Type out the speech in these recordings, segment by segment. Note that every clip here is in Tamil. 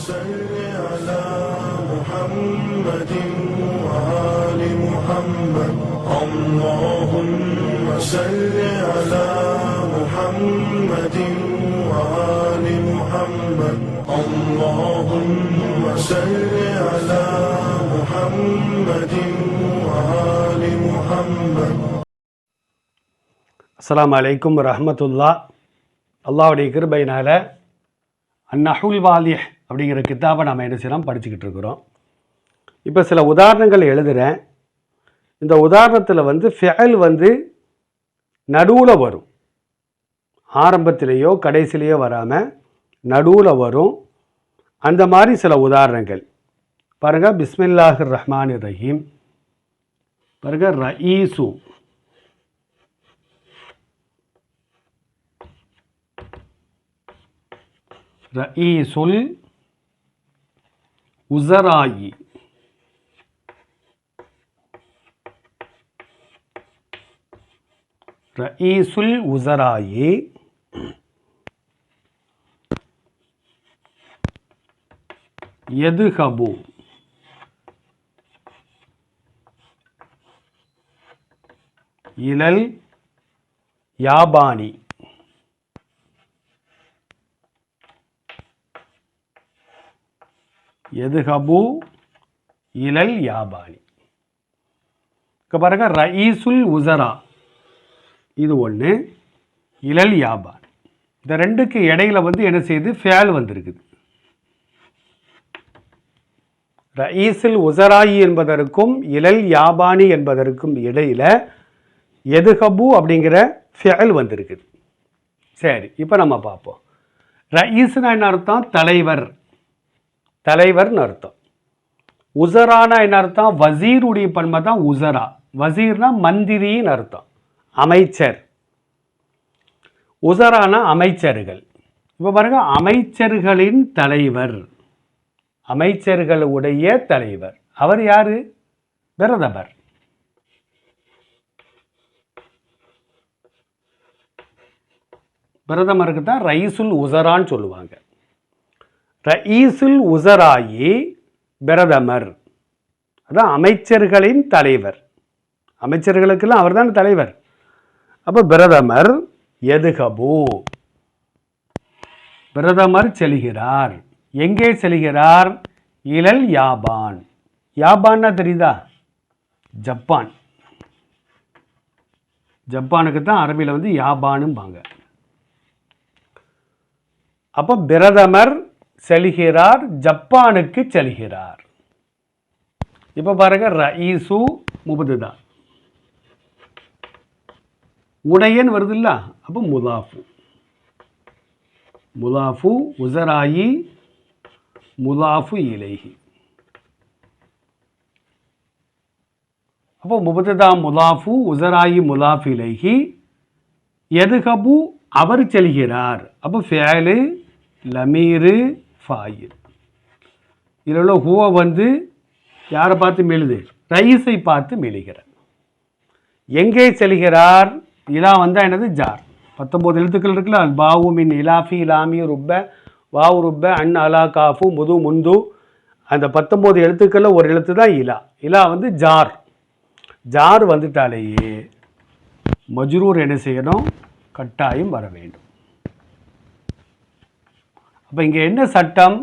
صل على محمد وآل محمد اللهم صل على محمد وآل محمد اللهم صل على محمد وآل محمد அஸ்ஸலாமு அலைக்கும் ரஹமத்துல்லா அல்லாவுடைய கிருபையினால் அந்நஹுல் வாலிஹ் அப்படிங்கிற கித்தாபை நம்ம என்ன செய்யலாம் படிச்சுக்கிட்டு இருக்கிறோம். இப்போ சில உதாரணங்கள் எழுதுகிறேன் இந்த உதாரணத்தில் வந்து ஃபெயல் வந்து நடுவில் வரும். ஆரம்பத்திலேயோ கடைசிலேயோ வராமல் நடுவில் வரும். அந்த மாதிரி சில உதாரணங்கள். பாருங்கள் பிஸ்மில்லாஹிர் ரஹ்மான் ரஹீம். பாருங்கள் ரயீசு. ரயீசுல் உசராயி. ரயீசுல் உசராயி. எதுகபு. இலல் யாபானி. எதுஹபு இலல் யாபானி. இப்போ பாருங்க ரயீசுல் உசரா இது ஒன்று இலல் யாபானி. இந்த ரெண்டுக்கு இடையில வந்து என்ன செய்யுது? ஃபேல் வந்திருக்குது. ரயீசுல் உசராயி என்பதற்கும் இலல் யாபானி என்பதற்கும் இடையில் எதுஹபு அப்படிங்கிற ஃபேல் வந்திருக்குது. சரி இப்போ நம்ம பார்ப்போம். ரயீஸ்னா என்ன அர்த்தம்? தலைவர். தலைவர்னு அர்த்தம். உசரானா என்ன அர்த்தம்? வசீருடைய பன்மை தான் உசரா. வசீர்னா மந்திரின்னு அர்த்தம். அமைச்சர். உசரானா அமைச்சர்கள். இப்போ பாருங்க அமைச்சர்களின் தலைவர். அமைச்சர்களுடைய தலைவர். அவர் யாரு? பிரதமர் பிரதமருக்கு தான் ரைசுல் உசரான்னு சொல்லுவாங்க. ரயீசுல் உசராயி பிரதமர். அதான் அமைச்சர்களின் தலைவர். அமைச்சர்களுக்கெல்லாம் அவர் தான் தலைவர். அப்போ பிரதமர் எதுகபு? பிரதமர் செல்கிறார். எங்கே செல்கிறார்? இளல் யாபான். யாபான்னா தெரியுதா? ஜப்பான். ஜப்பானுக்கு தான் அரபியில் வந்து யாபானும்பாங்க அப்போ பிரதமர் செல்கிறார் ஜப்பானுக்கு செல்கிறார். இப்போ பாருங்க ரயீசு தான் உடையன் வருது இல்ல அப்போ முதாஃபு. முதாஃபு உசராயி முதாஃபு இலைஹி. அப்போ முபததா முதாஃபு உசராயி முதாஃபு இலைஹி. எதுகபு அவர் செல்கிறார். அப்போ ஃபேலு லமீரு ஃபாயில் இதில் உள்ள ஹூவை வந்து யாரை பார்த்து மெழுது? ரைஸை பார்த்து மெழுகிறார். எங்கே செல்கிறார்? இலா வந்தால் என்னது? ஜார். பத்தொம்போது எழுத்துக்கள் இருக்குல்ல? பாவு மின் இலாஃபி இலாமி ருப்ப வாவு ருப்ப அன் அலா காஃபு முது முந்து. அந்த பத்தொம்போது எழுத்துக்களில் ஒரு எழுத்து தான் இலா. இலா வந்து ஜார். ஜார் வந்துட்டாலேயே மஜ்ரூர் என்ன செய்யணும்? கட்டாயம் வர வேண்டும். அப்போ இங்கே என்ன சட்டம்?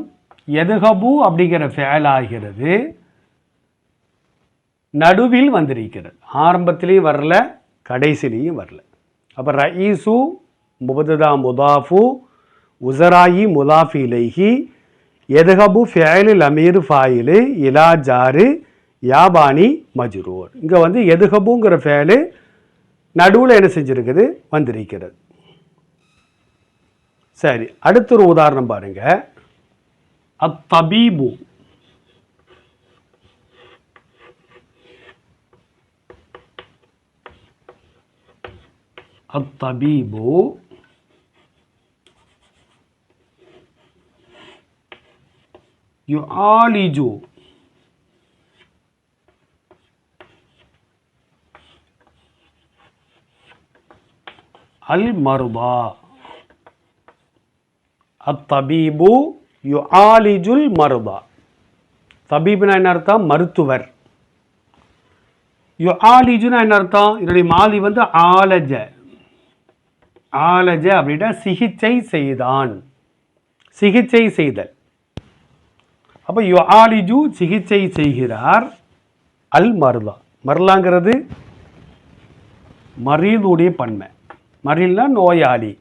எதுகபு அப்படிங்கிற ஃபேல் ஆகிறது நடுவில் வந்திருக்கிறது. ஆரம்பத்திலையும் வரல கடைசிலையும் வரல. அப்போ ரயீசு முபதுதா முதாஃபு உசராயி முதாஃபி இலைஹி எதுகபு ஃபேலில் அமீர் ஃபாயிலு இலா ஜாரு யாபானி மஜ்ரூர். இங்கே வந்து எதுகபுங்கிற ஃபேலு நடுவில் என்ன செஞ்சுருக்குது? வந்திருக்கிறது. சரி அடுத்த ஒரு உதாரணம் பாருங்க. அத்தபீபு அத்தபீபு யுஆலிஜு. அல் மருதா. அத்தபீபு யு ஆலிஜுல் மருதா. தபீபுனா என்ன அர்த்தம்? மருத்துவர். யு ஆலிஜுனா என்ன அர்த்தம்? இதனுடைய மாலி வந்து ஆலஜ. ஆலஜ அப்படின்னா சிகிச்சை செய்தான். சிகிச்சை செய்தல். அப்போ யு ஆலிஜு சிகிச்சை செய்கிறார் அல் மருதா. மருளாங்கிறது மரீதுடைய பன்மை. மரில்னா நோயாளி.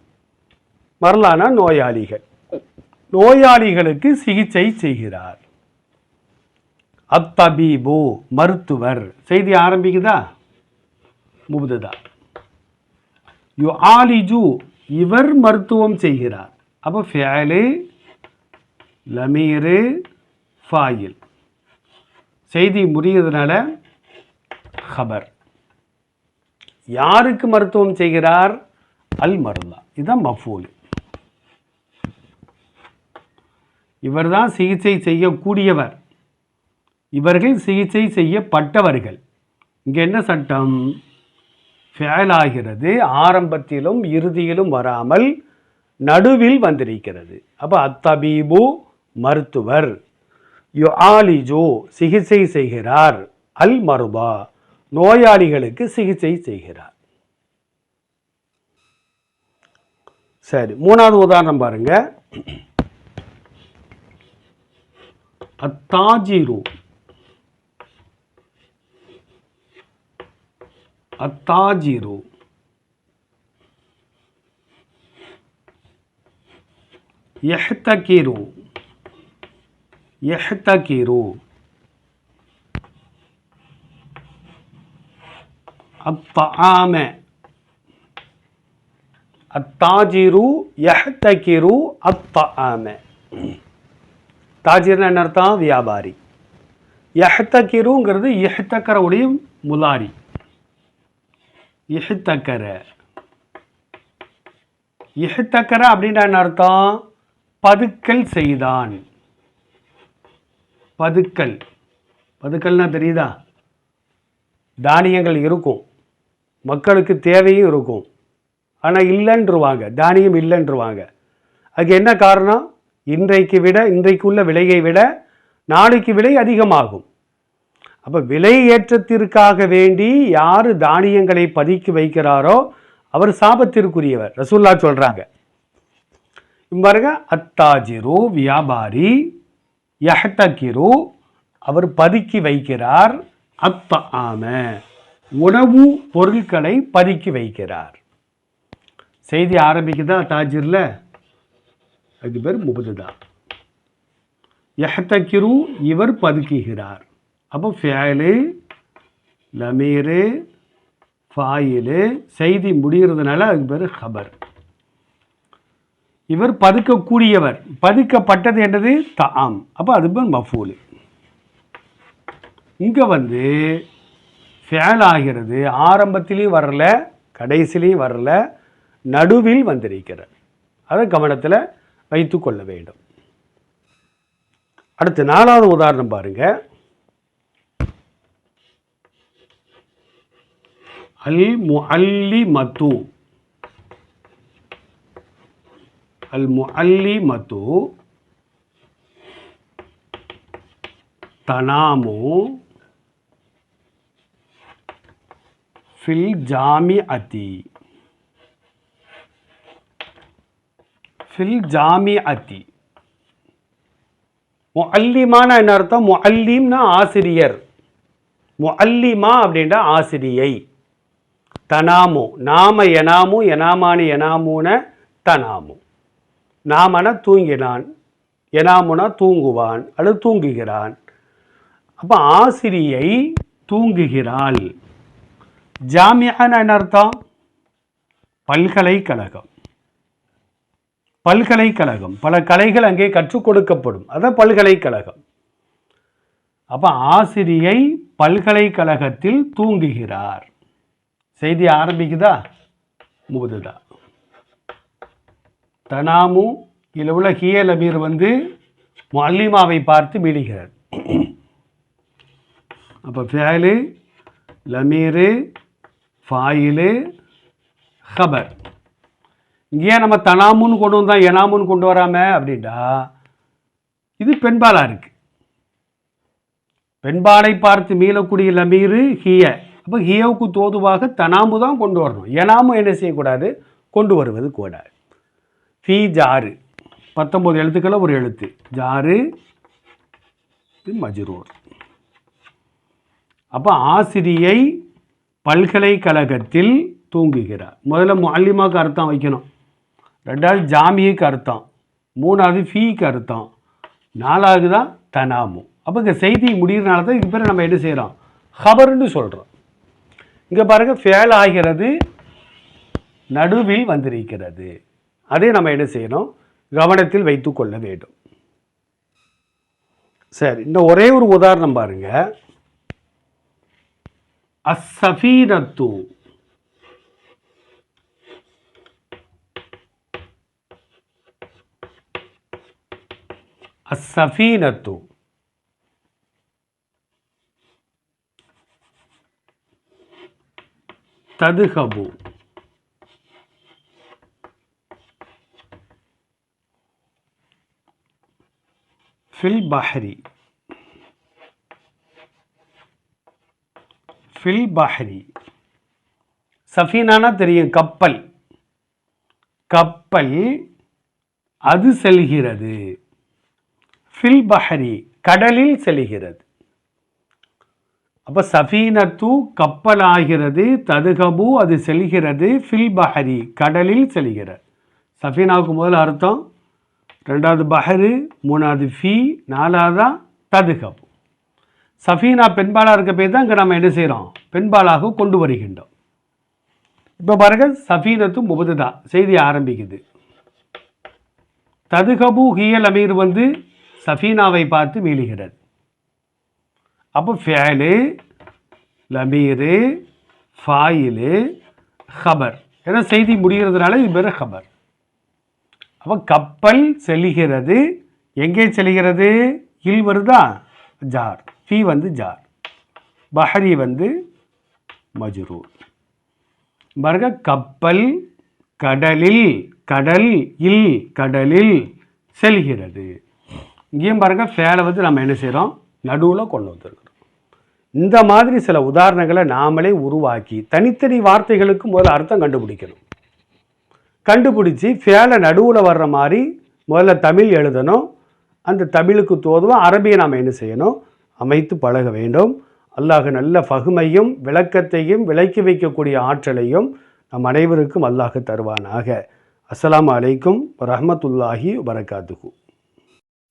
மரலானா நோயாளிகள். நோயாளிகளுக்கு சிகிச்சை செய்கிறார். அத்தபீபு மருத்துவர். செய்தி ஆரம்பிக்குதா? முபுததா. யு ஆலிஜு இவர் மருத்துவம் செய்கிறார். அப்போ ஃபேலு லமீரு ஃபாயில். செய்தி முடிகிறதுனால ஹபர். யாருக்கு மருத்துவம் செய்கிறார்? அல் மருந்தா இதுதான் மஃபூல். இவர்தான் சிகிச்சை செய்யக்கூடியவர். இவர்கள் சிகிச்சை செய்யப்பட்டவர்கள். இங்கே என்ன சட்டம்? ஃபேலாகிறது ஆரம்பத்திலும் இறுதியிலும் வராமல் நடுவில் வந்திருக்கிறது. அப்போ அத்தபீபு மருத்துவர். யு ஆலிஜோ சிகிச்சை செய்கிறார். அல் மருபா நோயாளிகளுக்கு சிகிச்சை செய்கிறார். சரி மூணாவது உதாரணம் பாருங்கள் التاجر. التاجر. يحتكر. يحتكر. الطعام. التاجر يحتكر الطعام. தாஜிர்னா என்ன அர்த்தம்? வியாபாரி. யஹ்தகிருங்கிறது இஹ்தக்கரவுடைய முலாரி. இஹ்தக்கர இஹ்தக்கர அப்படின்னா என்ன அர்த்தம்? பதுக்கல் செய்தான். பதுக்கல். பதுக்கல்னா தெரியுதா? தானியங்கள் இருக்கும். மக்களுக்கு தேவையும் இருக்கும். ஆனால் இல்லைன்றுவாங்க. தானியம் இல்லைன்றுவாங்க. அதுக்கு என்ன காரணம்? இன்றைக்கு விட இன்றைக்குள்ள விலையை விட நாளைக்கு விலை அதிகமாகும். அப்போ விலை ஏற்றத்திற்காக வேண்டி யார் தானியங்களை பதுக்கி வைக்கிறாரோ அவர் சாபத்திற்குரியவர். ரசூல்லா சொல்கிறாங்க பாருங்க அத்தாஜிரு வியாபாரி யஹ்தகிரு அவர் பதுக்கி வைக்கிறார் அத்த ஆம உணவு பொருட்களை பதுக்கி வைக்கிறார். செய்தி ஆரம்பிக்குதா தாஜிரில் அது பேர் முபதுதா. யஹ்தகிரு இவர் பதுக்குகிறார். அப்போ ஃபேலு லமீரு ஃபாயிலு செய்தி முடிகிறதுனால அதுக்கு பேர் ஹபர். இவர் பதுக்கக்கூடியவர். பதுக்கப்பட்டது என்றது தாம் அப்போ அது பேர் மஃபூலு. இங்கே வந்து ஃபேல் ஆகிறது ஆரம்பத்திலையும் வரல கடைசிலையும் வரல நடுவில் வந்திருக்கிறார். அதை கவனத்தில் வைத்து கொள்ள வேண்டும். அடுத்து நாலாவது உதாரணம் பாருங்க. அல் முஅல்லி மத்து அல் முஅல்லி மத்து தனாமு. ஃபில் ஜாமி அதி ஃபில் ஜாமி அத்தி முஅல்லிமான என்ன அர்த்தம்? முஅல்லிம்னா ஆசிரியர். முஅல்லிமா அப்படின்ற ஆசிரியை. தனாமு. நாம எனாமு எனாமானு எனாமுன தனாமு. நாமன தூங்கினான். எனாமுனா தூங்குவான். அல்லது தூங்குகிறான். அப்போ ஆசிரியை தூங்குகிறாள். ஜாமியான என்ன அர்த்தம்? பல்கலைக்கழகம். பல்கலைக்கழகம். பல கலைகள் அங்கே கற்றுக் கொடுக்கப்படும். அதான் பல்கலைக்கழகம். அப்போ ஆசிரியை பல்கலைக்கழகத்தில் தூங்குகிறார். செய்தி ஆரம்பிக்குதா? முதுதா தனாமு இதில் உள்ள ஹியல் அமீர் வந்து மல்லிமாவை பார்த்து மீளுகிறார். அப்போ ஃபேலு லமீரு ஃபாயிலு ஹபர். ஏன் நம்ம தனாமுன்னு கொண்டு வந்தோம் எனாமுன்னு கொண்டு வராம அப்படின்டா இது பெண்பாலாக இருக்குது பெண்பாலை பார்த்து மீளக்கூடிய லமீரு ஹிய. அப்போ ஹியவுக்கு தோதுவாக தனாமு தான் கொண்டு வரணும். எனாமு என்ன செய்யக்கூடாது? கொண்டு வருவது கூடாது. ஃபி ஜாரு. பத்தொம்போது எழுத்துக்களை ஒரு எழுத்து. ஜாரு மஜ்ரூர். அப்போ ஆசிரியை பல்கலைக்கழகத்தில் தூங்குகிறார். முதல்ல மல்லிமாவுக்கு அர்த்தம் வைக்கணும். ரெண்டாவது ஜாமியுக்கு அர்த்தம் மூணாவது ஃபீக்கு அர்த்தம் நாலாவது தான் தனாமும் அப்போ இங்கே செய்தி முடிகிறனால தான் இது பேர் நம்ம என்ன செய்கிறோம் ஹபர்னு சொல்கிறோம் இங்கே பாருங்க ஃபேல் ஆகிறது நடுவில் வந்திருக்கிறது. அதே நம்ம என்ன செய்யணும்? கவனத்தில் வைத்துக்கொள்ள வேண்டும். சரி இந்த ஒரே ஒரு உதாரணம் பாருங்கள் அசஃபீனத்துவம் அஸ்ஸஃபீனத்து. ததுஹபு ஃபில் பஹரி. ஃபில் பஹரி. சஃபீனானா தெரியும் கப்பல். கப்பல் அது செல்கிறது. ஃபில் பஹரி கடலில் செல்கிறது. அப்போ சஃபீனத்து கப்பலாகிறது ததுகபு அது செல்கிறது ஃபில் பஹரி கடலில் செல்கிறது. சஃபீனாவுக்கு முதல்ல அர்த்தம் ரெண்டாவது பஹரு மூணாவது ஃபி நாலாவதா ததுகபு. சஃபீனா பெண்பாலாக இருக்க போய் தான் இங்கே நம்ம என்ன செய்கிறோம் பெண்பாலாக கொண்டு வருகின்றோம். இப்போ பாருங்க சஃபீனத்து முபதுதா செய்தி ஆரம்பிக்குது. ததுகபு ஹியல் அமீர் வந்து சஃபீனாவை பார்த்து மீளுகிறது. அப்போ ஃபேலு லமீரு ஃபாயிலு ஹபர். ஏன்னா செய்தி முடிகிறதுனால இது பேர் ஹபர். அப்போ கப்பல் செல்கிறது எங்கே செல்கிறது இல் வருதா? ஜார். ஃபி வந்து ஜார். பஹரி வந்து மஜ்ரூர். பாருங்க கப்பல் கடலில் கடல் இல் கடலில் செல்கிறது. இங்கேயும் பாருங்கள் ஃபேலை வந்து நம்ம என்ன செய்கிறோம் நடுவில் கொண்டு வந்திருக்கிறோம். இந்த மாதிரி சில உதாரணங்களை நாமளே உருவாக்கி தனித்தனி வார்த்தைகளுக்கு முதல்ல அர்த்தம் கண்டுபிடிக்கணும். கண்டுபிடிச்சி ஃபேலை நடுவில் வர்ற மாதிரி முதல்ல தமிழ் எழுதணும். அந்த தமிழுக்கு தோதுவாக அரபியை நாம் என்ன செய்யணும்? அமைத்து பழக வேண்டும். அல்லாஹ் நல்ல பகுமையும் விளக்கத்தையும் விளக்கி வைக்கக்கூடிய ஆற்றலையும் நம் அனைவருக்கும் அல்லாஹ் தருவானாக. அஸ்லாம் அலைக்கும் வரஹ்மத்துல்லாஹி